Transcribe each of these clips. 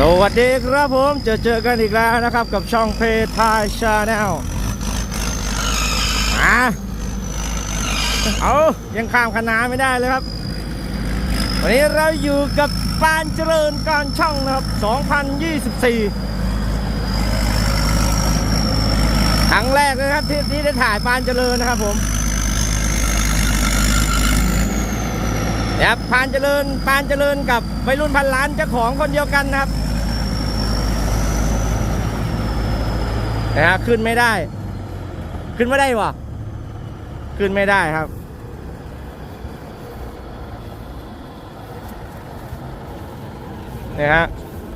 สวัสดีครับผมเจอเจอกันอีกแล้วนะครับกับช่องเพทายชาแนลมาเอายังข้ามคณาไม่ได้เลยครับ วันนี้เราอยู่กับปานเจริญการช่างนะครับ 2024 ครั้งแรกนะครับที่ที่ได้ถ่ายปานเจริญนะครับผมนะครับปานเจริญปานเจริญกับวัยรุ่นพันล้านเจ้าของคนเดียวกันนะครับ นะครับขึ้นไม่ได้ ขึ้นไม่ได้วะขึ้นไม่ได้ครับนี่ยฮะ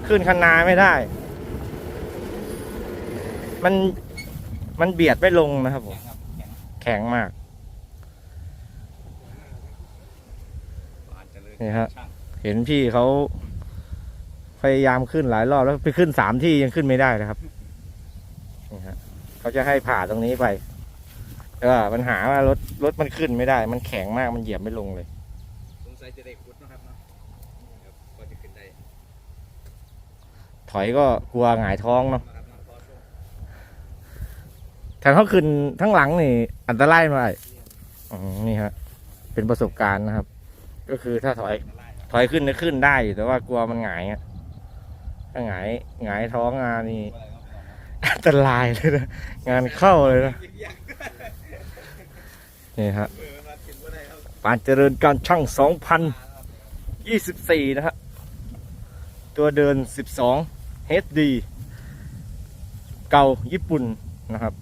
ขึ้นคันนาไม่ได้ มันมันเบียดไม่ลงนะครับผมแข็งมาก นี่ฮะเห็นพี่เขาพยายามขึ้นหลายรอบแล้วไปขึ้นสามที่ยังขึ้นไม่ได้นะครับ เขาจะให้ผ่าตรงนี้ไปเออปัญหาว่ารถรถมันขึ้นไม่ได้ มันแข็งมากมันเหยียบไม่ลงเลย สงสัยจะได้ขุดนะครับเนาะครับก็จะขึ้นได้ถอยก็กลัวหงายท้องเนาะนะครับเนาะพอช่วงถ้าเขาขึ้นทั้งหลังนี่อันตรายหน่อยอืมนี่ฮะ เป็นประสบการณ์นะครับ ก็คือถ้าถอย อันตรายครับถอยขึ้นก็ขึ้นได้อยู่แต่ว่ากลัวมันหงายอะถ้าหงายหงายท้องมานี่อะไรครับ อันตรายเลยนะงานเข้าเลยนะนี่ฮะปานเจริญการช่างมาครับ2024 นะฮะ ตัวเดิน 12 HD เก่าญี่ปุ่นนะครับ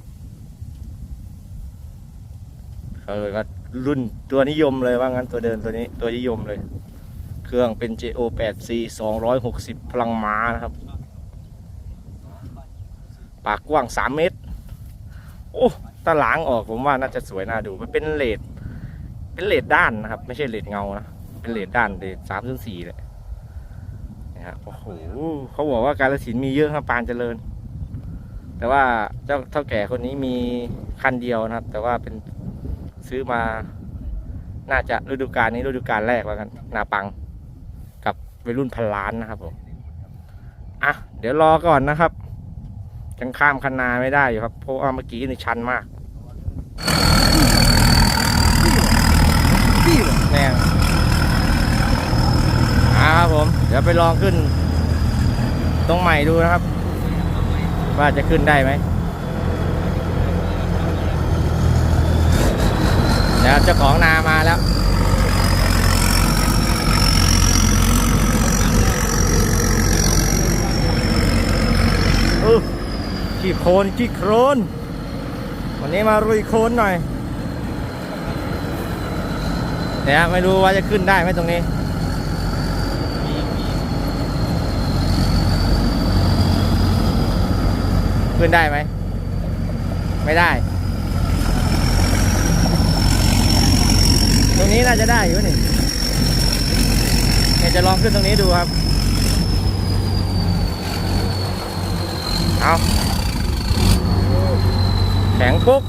เขาเลยว่ารุ่นตัวนิยมเลยว่างั้นตัวเดินตัวนี้ตัวนิยมเลย เครื่องเป็น JO 8C 260 พลังม้านะครับ ปากกว้าง3เมตร โอ้ตาหลางออกผมว่าน่าจะสวยน่าดู มันเป็นเลดเป็นเลดด้านนะครับ ไม่ใช่เลดเงานะ เป็นเลดด้านเลดสามถึงสี่เลยนะฮะโอ้โหเขาบอกว่าการสินมีเยอะครับปานเจริญ แต่ว่าเจ้าเท่าแก่คนนี้มีคันเดียวนะครับ แต่ว่าเป็นซื้อมา น่าจะฤดูกาลนี้ฤดูกาลแรกแล้วกัน นาปัง กับวัยรุ่นพันล้านนะครับผม อะ เดี๋ยวรอก่อนนะครับ ยังข้ามคันนาไม่ได้อยู่ครับ เพราะว่าเมื่อกี้นี่ชันมากแน่อ่าครับผม เดี๋ยวไปลองขึ้น ตรงใหม่ดูนะครับ ว่าจะขึ้นได้ไหมเดี๋ยวเจ้าของนามาแล้ว เออ ขี้โคลนขี้โคลนวันนี้มารุยโคลนหน่อยเนี่ยไม่รู้ว่าจะขึ้นได้ไหมตรงนี้ขึ้นได้ไหม ไม่ได้ ตรงนี้น่าจะได้อยู่นี่เนี่ยจะลองขึ้นตรงนี้ดูครับ เอา แข็งปุ๊บ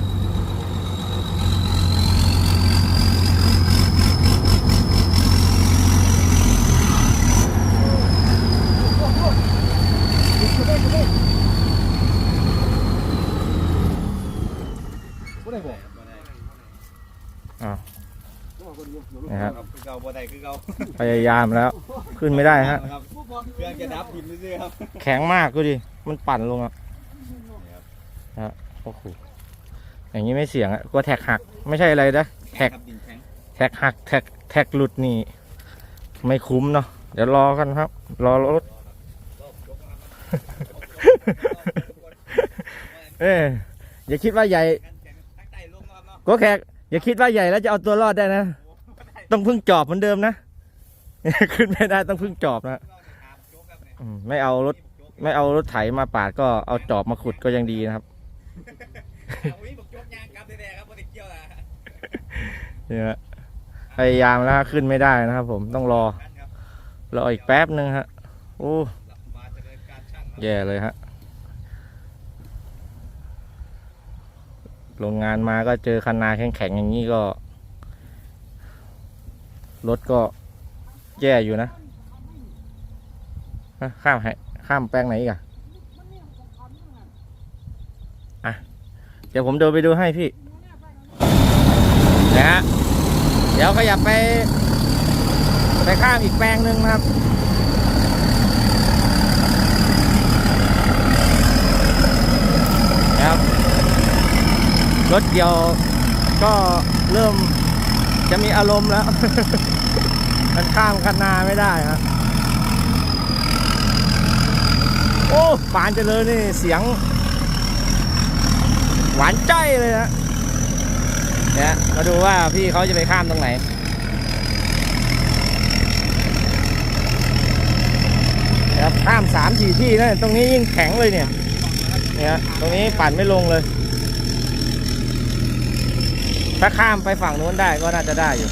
อ้าวนะครับครับคือเก่าบ่ได้คือเก่าพยายามแล้วขึ้นไม่ได้ฮะครับเครื่องจะดับทิมซื่อๆครับ แข็งมากดูดิ มันปั่นลงอะฮะโอ้โห อย่างนี้ไม่เสี่ยงอะกลัวแท็กหัก ไม่ใช่อะไรนะแท็กแท็กหักแท็กแท็กหลุดนี่ ไม่คุ้มเนาะเดี๋ยวรอกันครับ รอรถ เอ้ยอย่าคิดว่าใหญ่กันแข็งทั้งใต้ลงนะครับเนาะก็แขกอย่าคิดว่าใหญ่แล้วจะเอาตัวรอดได้นะ ต้องพึ่งจอบเหมือนเดิมนะ ขึ้นไม่ได้ต้องพึ่งจอบนะไม่เอารถ ไม่เอารถไถมาปาดก็เอาจอบมาขุดก็ยังดีนะครับ นี่ยพยายามแล้วฮะขึ้นไม่ได้นะครับผมต้องรอ รออีกแป๊บหนึ่งฮะโอ้แย่เลยฮะโรงงานมาก็เจอคันนาแข็งๆอย่างนี้ก็ รถก็แย่อยู่นะข้ามให้ข้ามแปลงไหนอีกอะอะ เดี๋ยวผมเดินไปดูให้พี่นะฮะ ดี๋ยวขยับไปไปข้ามอีกแปลงหนึ่งนะครับ ครับ รถเกี่ยวก็เริ่มจะมีอารมณ์แล้ว มันข้ามคันนาไม่ได้ครับ โอ้ปานเจริญนี่เสียง หวานใจเลยนะ เนี่ยมาดูว่าพี่เขาจะไปข้ามตรงไหน ครับข้ามสามสี่ที่นะตรงนี้ยิ่งแข็งเลยเนี่ย เนี่ยตรงนี้ปั่นไม่ลงเลย ถ้าข้ามไปฝั่งนู้นได้ก็น่าจะได้อยู่